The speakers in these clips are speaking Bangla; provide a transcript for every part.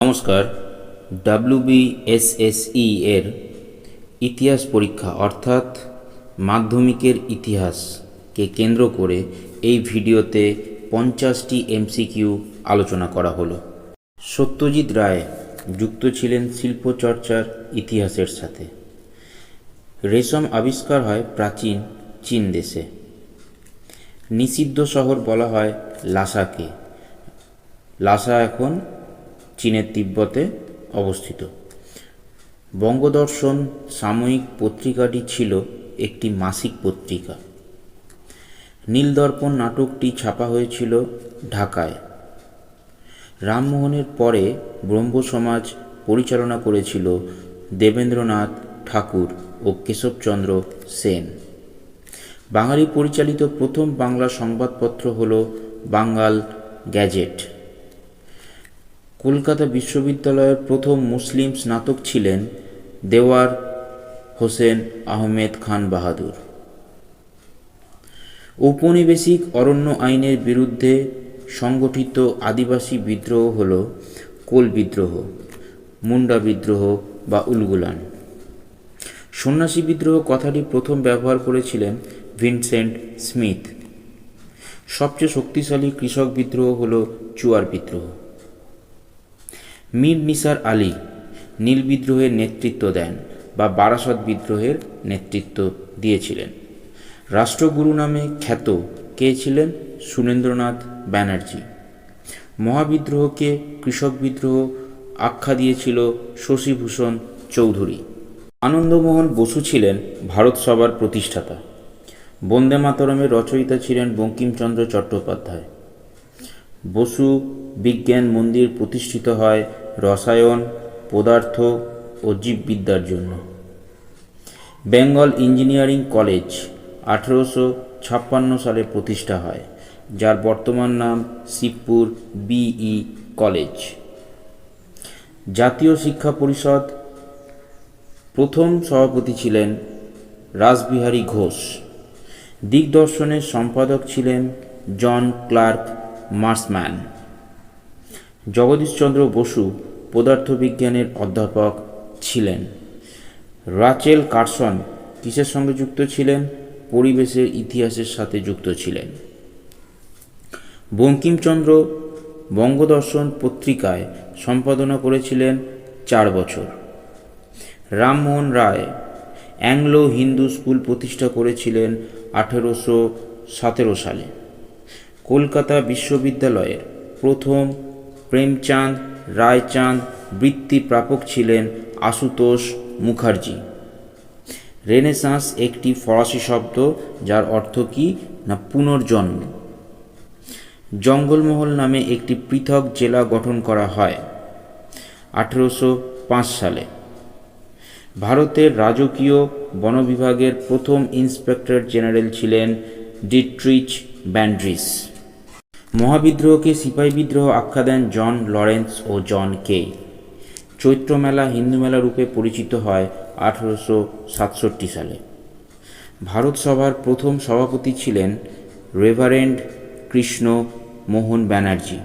নমস্কার ডাব্লিউবিএসএসই এর ইতিহাস পরীক্ষা অর্থাৎ মাধ্যমিকের ইতিহাসকে কেন্দ্র করে এই ভিডিওতে পঞ্চাশটি এমসিকিউ আলোচনা করা হলো। সত্যজিৎ রায় যুক্ত ছিলেন শিল্পচর্চার ইতিহাসের সাথে। রেশম আবিষ্কার হয় প্রাচীন চীন দেশে। নিষিদ্ধ শহর বলা হয় লাসাকে। লাসা এখন চীনের তিব্বতে অবস্থিত। বঙ্গদর্শন সাময়িক পত্রিকাটি ছিল একটি মাসিক পত্রিকা। নীলদর্পণ নাটকটি ছাপা হয়েছিল ঢাকায়। রামমোহনের পরে ব্রহ্ম সমাজ পরিচালনা করেছিল দেবেন্দ্রনাথ ঠাকুর ও কেশবচন্দ্র সেন। বাঙালি পরিচালিত প্রথম বাংলা সংবাদপত্র হল বাঙ্গাল গ্যাজেট। কলকাতা বিশ্ববিদ্যালয়ের প্রথম মুসলিম স্নাতক ছিলেন দেওয়ার হোসেন আহমেদ খান বাহাদুর। ঔপনিবেশিক অরণ্য আইনের বিরুদ্ধে সংগঠিত আদিবাসী বিদ্রোহ হল কোল বিদ্রোহ, মুন্ডা বিদ্রোহ বা উলগুলান। সন্ন্যাসী বিদ্রোহ কথাটি প্রথম ব্যবহার করেছিলেন ভিনসেন্ট স্মিথ। সবচেয়ে শক্তিশালী কৃষক বিদ্রোহ হল চুয়ার বিদ্রোহ। মীর নিসার আলী নীল বিদ্রোহের নেতৃত্ব দেন বা বারাসত বিদ্রোহের নেতৃত্ব দিয়েছিলেন। রাষ্ট্রগুরু নামে খ্যাত কে ছিলেন? সুরেন্দ্রনাথ ব্যানার্জি। মহাবিদ্রোহকে কৃষক বিদ্রোহ আখ্যা দিয়েছিল শশীভূষণ চৌধুরী। আনন্দমোহন বসু ছিলেন ভারত সভার প্রতিষ্ঠাতা। বন্দে মাতরমের রচয়িতা ছিলেন বঙ্কিমচন্দ্র চট্টোপাধ্যায়। বসু বিজ্ঞান মন্দির প্রতিষ্ঠিত হয় রসায়ন, পদার্থ ও জীববিদ্যার জন্য। বেঙ্গল ইঞ্জিনিয়ারিং কলেজ আঠেরোশো ছাপ্পান্ন সালে প্রতিষ্ঠা হয়, যার বর্তমান নাম শিবপুর বিই কলেজ। জাতীয় শিক্ষা পরিষদ প্রথম সভাপতি ছিলেন রাসবিহারী ঘোষ। দিগদর্শনের সম্পাদক ছিলেন John Clark Marshman. Jagadishchandra Basu পদার্থবিজ্ঞানের অধ্যাপক ছিলেন। রাচেল কার্সন কিসের সঙ্গে যুক্ত ছিলেন? পরিবেশের ইতিহাসের সাথে যুক্ত ছিলেন। বঙ্কিমচন্দ্র বঙ্গদর্শন পত্রিকায় সম্পাদনা করেছিলেন চার বছর। রামমোহন রায় অ্যাংলো হিন্দু স্কুল প্রতিষ্ঠা করেছিলেন আঠেরোশো সতেরো সালে। কলকাতা বিশ্ববিদ্যালয়ের প্রথম প্রেমচাঁদ রায়চাঁদ বৃত্তি প্রাপক ছিলেন আশুতোষ মুখার্জি। রেনেসাঁস একটি ফরাসি শব্দ যার অর্থ কী না পুনর্জন্ম। জঙ্গলমহল নামে একটি পৃথক জেলা গঠন করা হয় আঠেরোশো পাঁচ সালে। ভারতের রাজকীয় বন বিভাগের প্রথম ইন্সপেক্টর জেনারেল ছিলেন ডিট্রিচ ব্যান্ড্রিস। মহাবিদ্রোহকে সিপাহী বিদ্রোহ আখ্যা দেন জন লরেন্স ও জন কে। চৈত্র মেলা হিন্দু মেলা রূপে পরিচিত হয় আঠেরোশো সাতষট্টি সালে। ভারত সভার প্রথম সভাপতি ছিলেন রেভারেন্ড কৃষ্ণ মোহন ব্যানার্জি।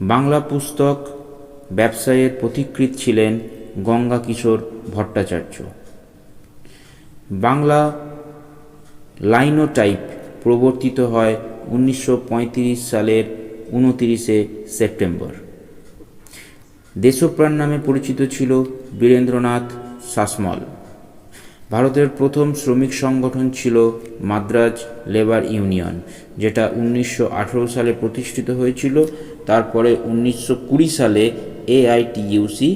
বাংলা পুস্তক ব্যবসায়ের পথিকৃৎ ছিলেন গঙ্গা কিশোর ভট্টাচার্য। বাংলা লাইনোটাইপ প্রবর্তিত হয় উনিশশো পঁয়ত্রিশ সালের উনতিরিশে সেপ্টেম্বর। দেশপ্রাণ নামে পরিচিত ছিল বীরেন্দ্রনাথ শাসমল। ভারতের প্রথম শ্রমিক সংগঠন ছিল মাদ্রাজ লেবার ইউনিয়ন, যেটা উনিশশো আঠারো সালে প্রতিষ্ঠিত হয়েছিল। তারপরে উনিশশো কুড়ি সালে এআইটিইউসি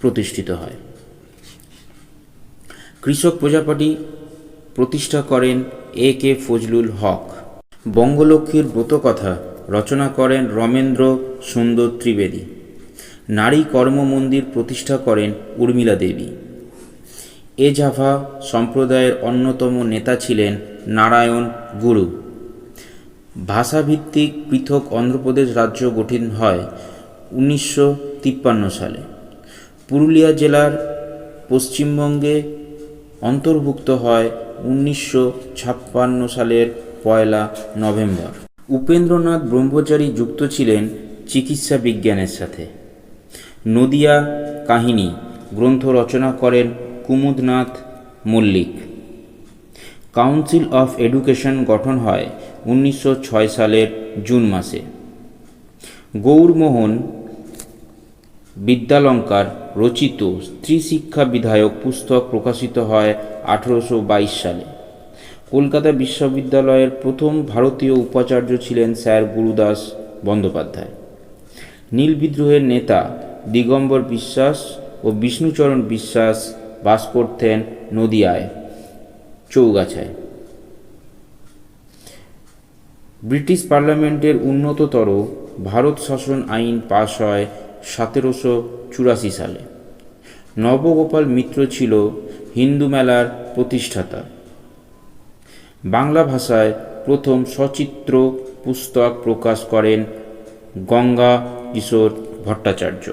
প্রতিষ্ঠিত হয়। কৃষক প্রজাপাটি প্রতিষ্ঠা করেন এ কে ফজলুল হক। বঙ্গলক্ষ্মীর ব্রতকথা রচনা করেন রমেন্দ্র সুন্দর ত্রিবেদী। নারী কর্ম মন্দির প্রতিষ্ঠা করেন উর্মিলা দেবী। এ জাভা সম্প্রদায়ের অন্যতম নেতা ছিলেন নারায়ণ গুরু। ভাষাভিত্তিক পৃথক অন্ধ্রপ্রদেশ রাজ্য গঠিত হয় উনিশশো তিপ্পান্ন সালে। পুরুলিয়া জেলার পশ্চিমবঙ্গে অন্তর্ভুক্ত হয় উনিশশো ছাপ্পান্ন সালের পয়লা নভেম্বর। উপেন্দ্রনাথ ব্রহ্মচারী যুক্ত ছিলেন চিকিৎসা বিজ্ঞানের সাথে। নদিয়া কাহিনী গ্রন্থ রচনা করেন Kumudnath Mallick. Council of education গঠন হয় উনিশশো ছয় সালের জুন মাসে। গৌরমোহন বিদ্যালঙ্কার রচিত স্ত্রী শিক্ষা বিধায়ক পুস্তক প্রকাশিত হয় আঠেরোশো বাইশ সালে। কলকাতা বিশ্ববিদ্যালয়ের প্রথম ভারতীয় উপাচার্য ছিলেন স্যার গুরুদাস বন্দ্যোপাধ্যায়। নীল বিদ্রোহের নেতা দিগম্বর বিশ্বাস ও বিষ্ণুচরণ বিশ্বাস বাস করতেন নদিয়ায়, চৌগাছায়। ব্রিটিশ পার্লামেন্টের উন্নততর ভারত শাসন আইন পাশ হয় সতেরোশো চুরাশি সালে। নবগোপাল মিত্র ছিল হিন্দু মেলার প্রতিষ্ঠাতা। বাংলা ভাষায় প্রথম সচিত্র পুস্তক প্রকাশ করেন গঙ্গা কিশোর ভট্টাচার্য।